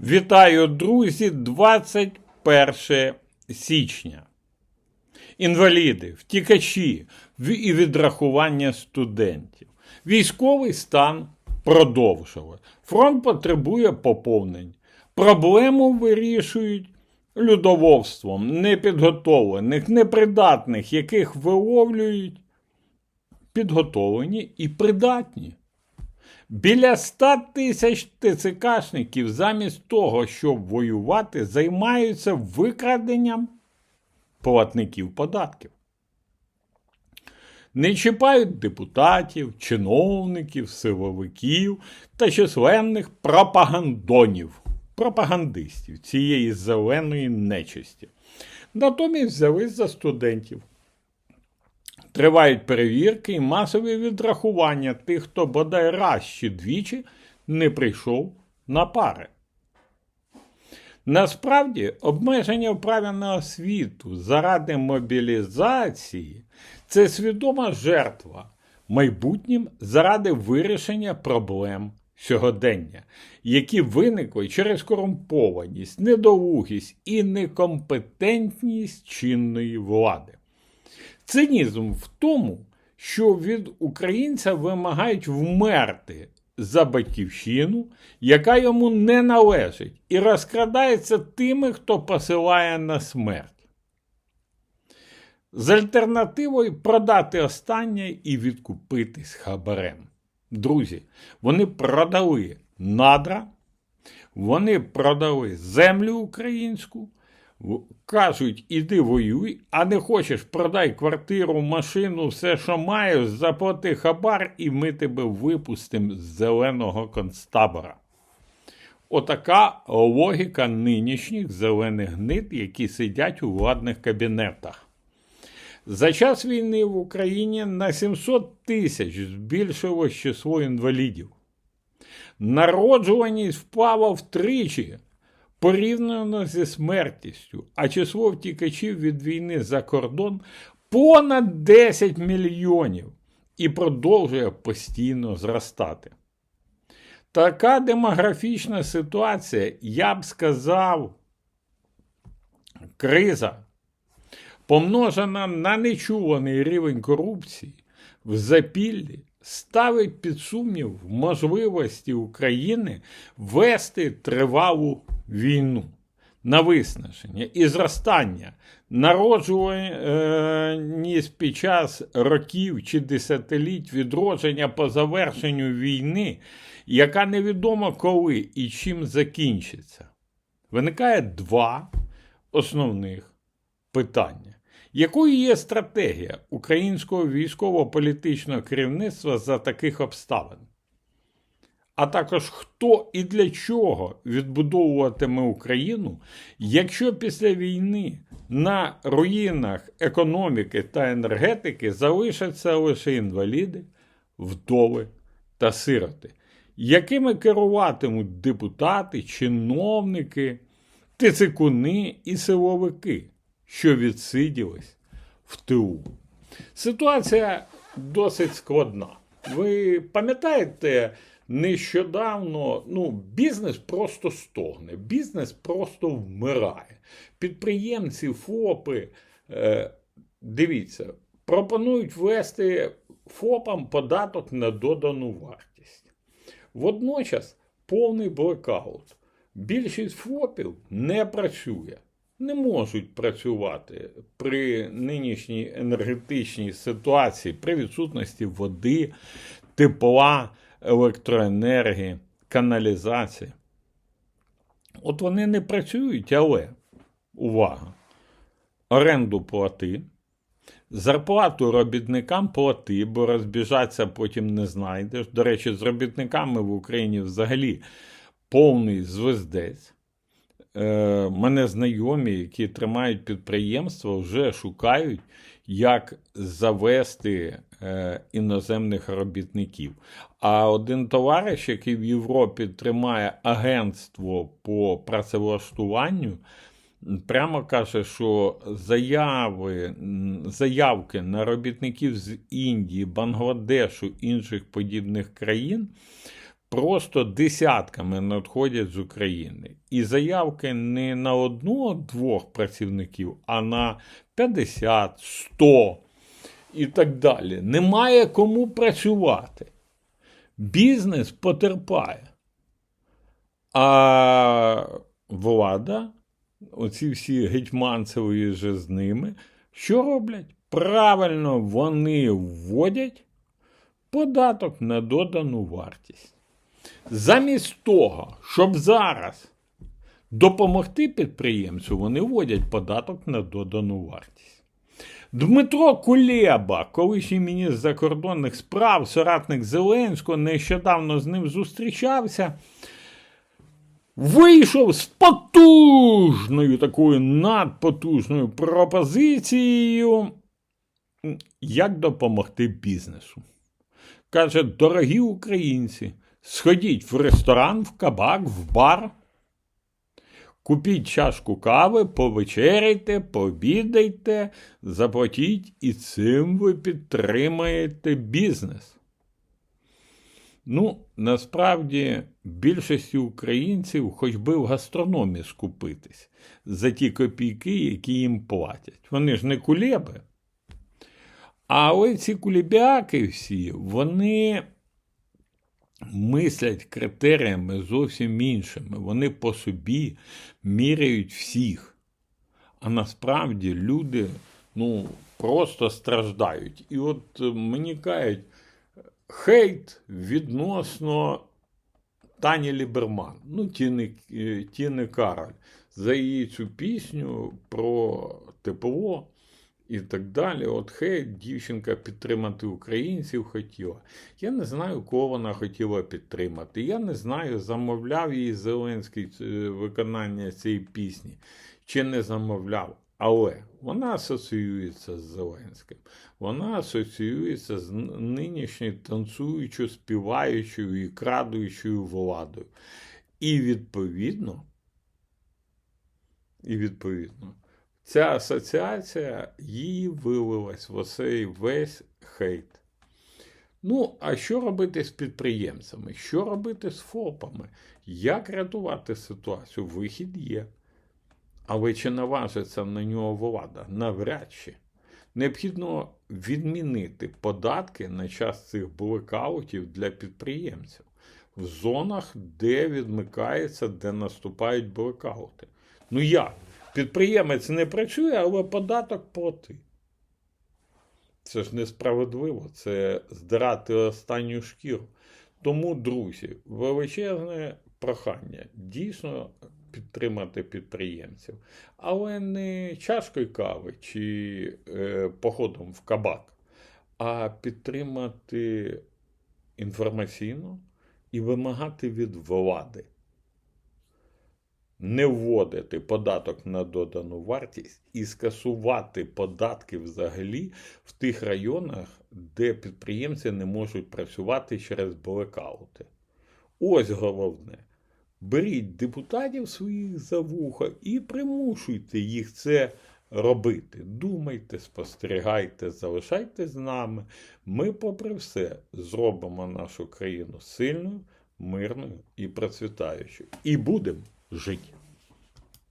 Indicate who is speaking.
Speaker 1: Вітаю, друзі, 21 січня. Інваліди, втікачі і відрахування студентів. Військовий стан продовжили. Фронт потребує поповнень. Проблему вирішують людовольством непідготовлених, непридатних, яких виловлюють підготовлені і придатні. Біля 100 тисяч ТЦКшників замість того, щоб воювати, займаються викраденням платників податків. Не чіпають депутатів, чиновників, силовиків та численних пропагандонів, пропагандистів цієї зеленої нечисті. Натомість взялись за студентів. Тривають перевірки і масові відрахування тих, хто бодай раз чи двічі не прийшов на пари. Насправді, обмеження в праві на освіту заради мобілізації це свідома жертва майбутнім заради вирішення проблем сьогодення, які виникли через корумпованість, недолугість і некомпетентність чинної влади. Цинізм в тому, що від українця вимагають вмерти за батьківщину, яка йому не належить, і розкрадається тими, хто посилає на смерть. З альтернативою продати останнє і відкупитись хабарем. Друзі, вони продали надра, вони продали землю українську, кажуть, іди воюй, а не хочеш, продай квартиру, машину, все, що маєш, заплати хабар, і ми тебе випустимо з зеленого концтабора. Отака логіка нинішніх зелених гнид, які сидять у владних кабінетах. За час війни в Україні на 700 тисяч збільшилось число інвалідів. Народжуваність впала втричі порівняно зі смертністю, а число втікачів від війни за кордон понад 10 мільйонів і продовжує постійно зростати. Така демографічна ситуація, я б сказав, криза, помножена на нечуваний рівень корупції в запіллі, ставить під сумнів можливості України вести тривалу війну на виснаження і зростання, народжуваність під час років чи десятиліть відродження по завершенню війни, яка невідомо коли і чим закінчиться. Виникає два основних питання. Якою є стратегія українського військово-політичного керівництва за таких обставин? А також хто і для чого відбудовуватиме Україну, якщо після війни на руїнах економіки та енергетики залишаться лише інваліди, вдови та сироти, якими керуватимуть депутати, чиновники, тицикуни і силовики, що відсиділись в тилу. Ситуація досить складна. Ви пам'ятаєте, нещодавно ну, бізнес просто стогне, бізнес просто вмирає. Підприємці, ФОПи, е, дивіться, пропонують ввести ФОПам податок на додану вартість. Водночас повний блекаут. Більшість ФОПів не працює, не можуть працювати при нинішній енергетичній ситуації, при відсутності води, тепла, електроенергії, каналізації. От вони не працюють, але увага! Оренду плати, зарплату робітникам плати, бо розбіжатися потім не знайдеш. До речі, з робітниками в Україні взагалі повний звездець. Е, мене знайомі, які тримають підприємства, вже шукають, як завести е, іноземних робітників. А один товариш, який в Європі тримає агентство по працевлаштуванню, прямо каже, що заяви, заявки на робітників з Індії, Бангладешу, інших подібних країн просто десятками надходять з України. і заявки не на одного-двох працівників, а на 50, 100 і так далі. Немає кому працювати. Бізнес потерпає. А влада, оці всі гетьманцеві же з ними, що роблять? Правильно вони вводять податок на додану вартість. Замість того, щоб зараз допомогти підприємцю, вони вводять податок на додану вартість. Дмитро Кулеба, колишній міністр закордонних справ, соратник Зеленського, нещодавно з ним зустрічався. Вийшов з потужною такою надпотужною пропозицією, як допомогти бізнесу. Каже, дорогі українці, сходіть в ресторан, в кабак, в бар, купіть чашку кави, повечеряйте, пообідайте, заплатіть, і цим ви підтримаєте бізнес. Ну, насправді, більшості українців хоч би в гастрономі скупитись за ті копійки, які їм платять. Вони ж не кулеби. Але ці кулебяки всі, вони мислять критеріями зовсім іншими. Вони по собі міряють всіх. А насправді люди ну, просто страждають. І от е, мені кажуть, хейт відносно Тані Ліберман, ну, Тіни, е, Тіни Кароль, за її цю пісню про тепло і так далі. От хейт, дівчинка підтримати українців хотіла. Я не знаю, кого вона хотіла підтримати. Я не знаю, замовляв її Зеленський е, виконання цієї пісні чи не замовляв. Але вона асоціюється з Зеленським. Вона асоціюється з нинішньою танцюючою, співаючою і крадуючою владою. І відповідно, і відповідно, ця асоціація її вилилась в оцей весь хейт. Ну, а що робити з підприємцями? Що робити з ФОПами? Як рятувати ситуацію? Вихід є. Але чи наважиться на нього влада? Навряд чи. Необхідно відмінити податки на час цих блекаутів для підприємців в зонах, де відмикається, де наступають блекаути. Ну як? Підприємець не працює, але податок плати. Це ж несправедливо, це здирати останню шкіру. Тому, друзі, величезне прохання дійсно підтримати підприємців, але не чашкою кави чи е, походом в кабак, а підтримати інформаційно і вимагати від влади не вводити податок на додану вартість і скасувати податки взагалі в тих районах, де підприємці не можуть працювати через блекаути. Ось головне. Беріть депутатів своїх за вуха і примушуйте їх це робити. Думайте, спостерігайте, залишайтесь з нами. Ми, попри все, зробимо нашу країну сильною, мирною і процвітаючою. І будемо жити.